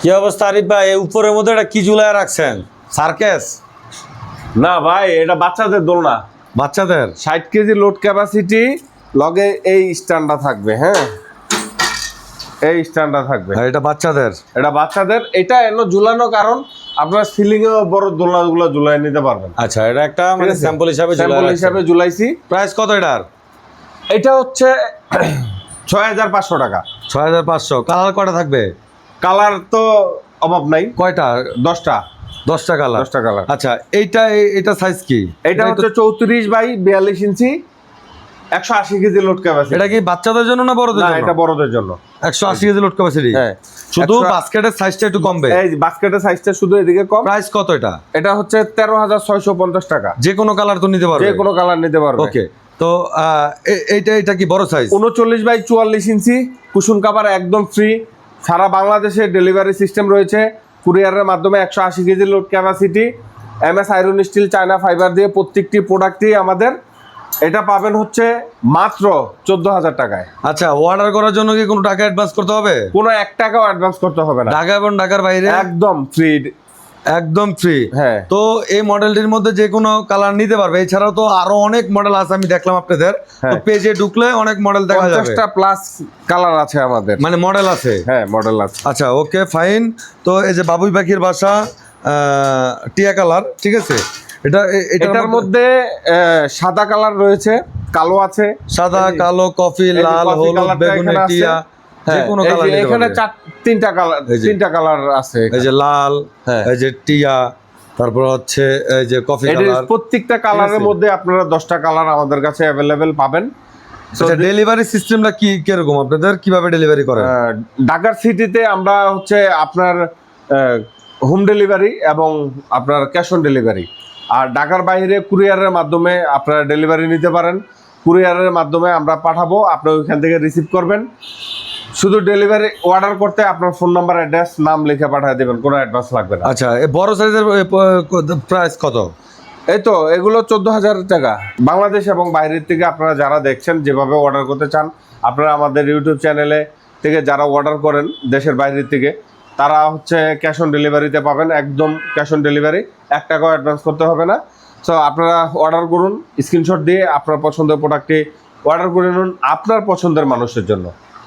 কি অবস্থা আরিফ ভাই? এই উপরের মধ্যে এটা কি ঝুলায় রাখছেন? সার্কেস? না ভাই এটা বাচ্চাদের দোলনা। বাচ্চাদের? ষাট কেজি লোড ক্যাপাসিটি লগে এই স্ট্যান্ডটা থাকবে হ্যাঁ? এই স্ট্যান্ডটা থাকবে। এটা বাচ্চাদের? এটা বাচ্চাদের এটা এলো ঝুলানো কারণ আপনার সিলিং এ বড় দোলনাগুলো ঝুলাই নিতে পারবেন। আচ্ছা এটা একটা মানে স্যাম্পল হিসাবে স্যাম্পল হিসাবে ঝুলাইছি। প্রাইস কত এটার? এটা হচ্ছে ছয় হাজার পাঁচশো টাকা। ছয় হাজার পাঁচশো। কালার কটা থাকবে? কালার তো অভাব নাই। কয়টা? দশটা? দশটা কালার। দশটা কালার। আচ্ছা এইটা এটা সাইজ কি? এটা হচ্ছে চৌত্রিশ বাই বিয়াল্লিশ ইঞ্চি একশো আশি কেজি লোড ক্যাপাসিটি এটা কি বাচ্চাদের জন্য না বড়দের জন্য? এটা বড়দের জন্য। একশো আশি কেজি লোড ক্যাপাসিটি হ্যাঁ। শুধু বাস্কেটের সাইজটা একটু কমবে? এই বাস্কেটের সাইজটা শুধু এদিকে কম। প্রাইস কত এটা? এটা হচ্ছে তেরো হাজার ছয়শো পঞ্চাশ টাকা। যে কোনো কালার তো নিতে পারবে। যে কোনো কালার নিতে পারবে। ওকে তো এইটা এটা কি বড় সাইজ উনচল্লিশ বাই চুয়াল্লিশ ইঞ্চি কুসুন কাভার একদম ফ্রি সারা বাংলাদেশে ডেলিভারি সিস্টেম রয়েছে। কুরিয়ারের মাধ্যমে একশো আশি KG load capacity M S iron steel China fibre দিয়ে প্রত্যেকটি প্রোডাক্টই আমাদের। এটা পাবেন হচ্ছে মাত্র চোদ্দ হাজার টাকায়। আচ্ছা অর্ডার করার জন্য কি কোনো টাকা অ্যাডভান্স করতে হবে? কোনো এক টাকাও অ্যাডভান্স করতে হবে না। ঢাকা এবং ঢাকার বাইরে? একদম ফ্রি একদম ফ্রি হ্যাঁ। তো এই মডেলটির মধ্যে যে কোনো কালার নিতে পারবে। এছাড়াও তো আরও অনেক মডেল আছে আমি দেখলাম আপনাদের। তো হ্যাঁ। পেজে ঢুকলে অনেক মডেল দেখা যাবে। পঞ্চাশটা প্লাস কালার আছে আমাদের। মানে মডেল আছে? হ্যাঁ মডেল আছে। আচ্ছা ওকে ফাইন তো এই যে বাবুই পাখির বাসা আহ, টিয়া কালার ঠিক আছে? এটা এটার মধ্যে সাদা কালার রয়েছে কালো আছে। সাদা কালো কফি লাল হলুদ বেগুনি টিয়া। হ্যাঁ, এখানে চার তিনটা কালার তিনটা কালার আছে এই যে লাল হ্যাঁ। এই যে টিয়া তারপর হচ্ছে এই যে কফি কালার প্রত্যেকটা কালারের মধ্যে আপনারা দশটা কালার আমাদের কাছে অ্যাভেলেবেল পাবেন। আচ্ছা ডেলিভারি সিস্টেমটা কি কীরকম? আপনাদের কীভাবে ডেলিভারি করেন? ঢাকার সিটিতে আমরা হচ্ছে আপনার হোম ডেলিভারি এবং আপনার ক্যাশ অন ডেলিভারি আর ঢাকার বাইরে কুরিয়ারের মাধ্যমে আপনারা ডেলিভারি নিতে পারেন। কুরিয়ারের মাধ্যমে আমরা পাঠাবো আপনি ওইখান থেকে রিসিভ করবেন। শুধু ডেলিভারি অর্ডার করতে আপনার ফোন নাম্বার অ্যাড্রেস নাম লিখে পাঠিয়ে দেবেন কোনো অ্যাডভান্স লাগবে না। আচ্ছা এই বড় সাইজের প্রাইস কত? এই তো এগুলো চোদ্দ হাজার টাকা। বাংলাদেশ এবং বাইরের থেকে আপনারা যারা দেখছেন যেভাবে অর্ডার করতে চান আপনারা আমাদের ইউটিউব চ্যানেলে থেকে যারা অর্ডার করেন দেশের বাইরের থেকে তারা হচ্ছে ক্যাশ অন ডেলিভারিতে পাবেন একদম ক্যাশ অন ডেলিভারি এক টাকাও অ্যাডভান্স করতে হবে না। সো আপনারা অর্ডার করুন স্ক্রিনশট দিয়ে আপনার পছন্দের প্রোডাক্টটি অর্ডার করে নিন আপনার পছন্দের মানুষের জন্য।